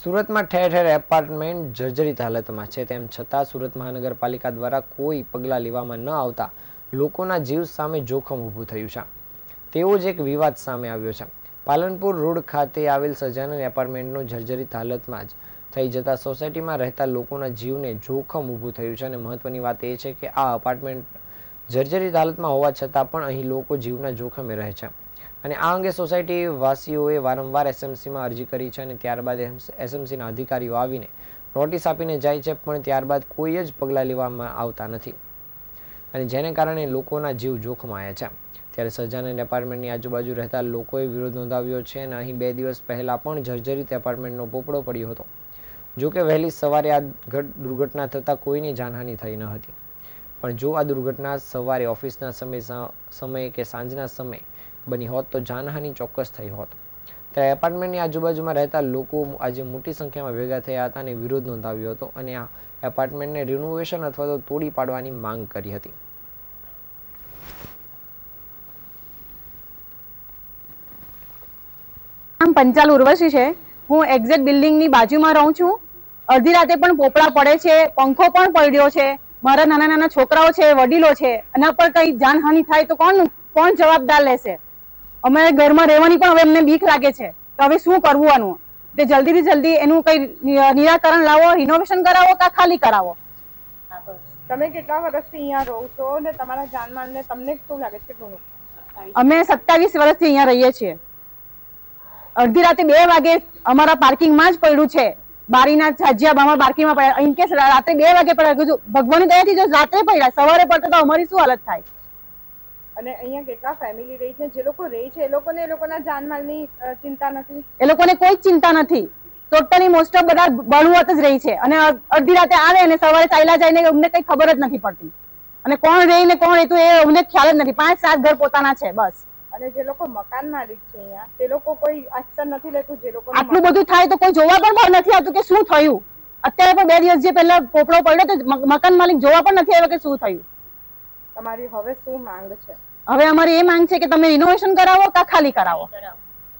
સુરતમાં ઠેર ઠેર એપાર્ટમેન્ટ જર્જરિત હાલતમાં છે. તેમ છતાં સુરત મહાનગરપાલિકા દ્વારા કોઈ પગલાં લેવામાં ન આવતા લોકોના જીવ સામે જોખમ ઊભું થયું છે. તેવો જ એક વિવાદ સામે આવ્યો છે. પાલનપુર રોડ ખાતે આવેલ સજાનન એપાર્ટમેન્ટનું જર્જરિત હાલતમાં જ થઈ જતા સોસાયટીમાં રહેતા લોકોના જીવને જોખમ ઊભું થયું છે અને મહત્વની વાત એ છે કે આ અપાર્ટમેન્ટ જર્જરિત હાલતમાં હોવા છતાં પણ અહીં લોકો જીવના જોખમે રહે છે. અને આ અંગે સોસાયટી વાસીઓએ વારંવાર એસએમસીમાં અરજી કરી છે અને ત્યારબાદ એસએમસીના અધિકારીઓ આવીને નોટિસ આપીને જાય છે, પણ ત્યારબાદ કોઈ જ પગલાં લેવામાં આવતા નથી. અને જેને કારણે લોકોના જીવ જોખમાયા છે. ત્યારે સજાનંદ એપાર્ટમેન્ટની આજુબાજુ રહેતા લોકોએ વિરોધ નોંધાવ્યો છે અને અહીં બે દિવસ પહેલાં પણ જર્જરિત એપાર્ટમેન્ટનો પોપડો પડ્યો હતો. જો કે વહેલી સવારે આ દુર્ઘટના થતાં કોઈની જાનહાનિ થઈ ન હતી. પણ જો આ દુર્ઘટના સવારે ઓફિસના સમય સમયે કે સાંજના સમયે બની હોત તો જાનહાનિ ચોક્કસ થઈ હોત. ત્યારે એપાર્ટમેન્ટની આજુબાજુમાં રહેતા લોકો આજે મોટી સંખ્યામાં ભેગા થયા હતા અને વિરોધ નોંધાવ્યો હતો અને આ એપાર્ટમેન્ટને રિનોવેશન અથવા તો તોડી પાડવાની માંગ કરી હતી. નામ પંચાલ ઉર્વશી છે. હું એક્ઝેક્ટ બિલ્ડિંગની બાજુમાં રહું છું. અડધી રાતે પણ પોપડા પડે છે, પંખો પણ પડ્યો છે. મારા નાના નાના છોકરાઓ છે, વડીલો છે. એના પર કઈ જાનહાનિ થાય તો કોણ કોણ જવાબદાર લેશે? અમે ઘરમાં રહેવાની પણ હવે અમને બીક લાગે છે. તો હવે શું કરવું આનું? તે જલ્દીથી જલ્દી એનું કઈ નિરાકરણ લાવો રિનોવેશન કરાવો કે ખાલી કરાવો? તમે કેટલા વર્ષથી અહીંયા રહો છો ને તમારા જાનમાલને તમને શું લાગે છે અમે સત્તાવીસ વર્ષથી અહીંયા રહીએ છીએ. અડધી રાતે બે વાગે અમારા પાર્કિંગમાં જ પડ્યું છે. બારીના છાજિયા અમારા પાર્કિંગમાં પડ્યા. ઇન કેસ રાત્રે બે વાગે પડ્યા. ભગવાનની દયાથી જો રાત્રે પડ્યા સવારે પડતા તો અમારી શું હાલત થાય? અને અહીંયા કેટલા ફેમિલી રહી છે જે લોકો રહે છે એ લોકોને એ લોકોના જાનમાલની ચિંતા નથી? એ લોકોને કોઈ ચિંતા નથી. ટોટલી મોસ્ટ ઓફ બધા બળવત જ રહી છે. અને અડધી રાતે આવે અને સવારે ચાલ્યા જાય ને અમને કઈ ખબર જ નથી પડતી. અને કોણ રહી ને કોણ રહેતું એ અમને ખ્યાલ જ નથી. પાંચ સાત ઘર પોતાના છે બસ. અને જે લોકો મકાન માલિક છે અહીંયા તે લોકો કોઈ એક્શન નથી લેતું જે લોકો આટલું બધું થાય તો કોઈ જોવા પણ નથી આવતું કે શું થયું. અત્યારે પણ બે દિવસ જે પહેલા પોપડો પડ્યો તો મકાન માલિક જોવા પણ નથી આવ્યો કે શું થયું. તમારી હવે શું માંગ છે? હવે અમારી એ માંગ છે કે તમે રિનોવેશન કરાવો કે ખાલી કરાવો.